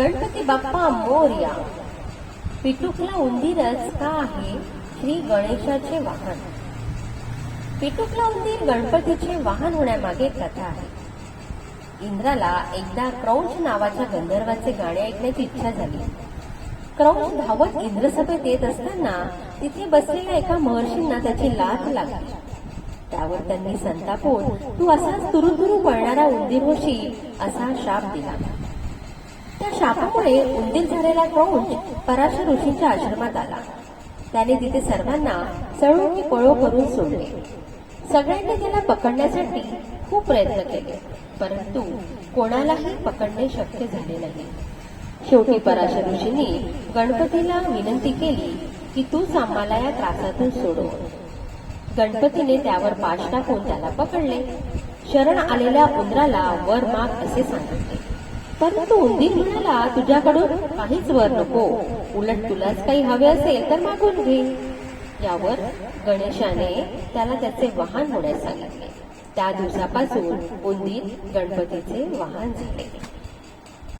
गणपती बाप्पा मोरया. पिटुकला उंदीरच का आहे? श्री गणेशाचे वाहन. पिटुकला उंदीर गणपतीचे वाहन होण्यामागे कथा आहे. इंद्राला एकदा क्रौंच नावाच्या गंधर्वाचे गाणे ऐकण्याची इच्छा झाली. क्रौंच धावत इंद्रसभेत येत असताना तिथे बसलेल्या एका महर्षींना त्याची लाथ लागली. त्यावर त्यांनी संतापून तू असाच तुरु पळणारा उंदीर होशी असा शाप दिला. त्या शापामुळे उंदीर झालेला क्रौंच पराशर ऋषींच्या आश्रमात आला. त्याने तिथे सर्वांना सळून की पळो करून सोडले. सगळ्यांनी त्याला पकडण्यासाठी खूप प्रयत्न केले परंतु कोणालाही पकडणे शक्य झाले नाही. शेवटी पराशर ऋषींनी गणपतीला विनंती केली की तूच आम्हाला या त्रासातून सोडव. गणपतीने त्यावर पाश टाकून त्याला पकडले. शरण आलेल्या उंदराला वर माग असे सांगितले. परंतु उंदीर म्हणाला तुझ्याकडून काहीच वर नको. उलट तुलाच काही हवे असेल तर मागून घे. यावर गणेशाने त्याला त्याचे वाहन होण्यास सांगितले. त्या दिवसापासून उंदीर गणपतीचे वाहन झाले.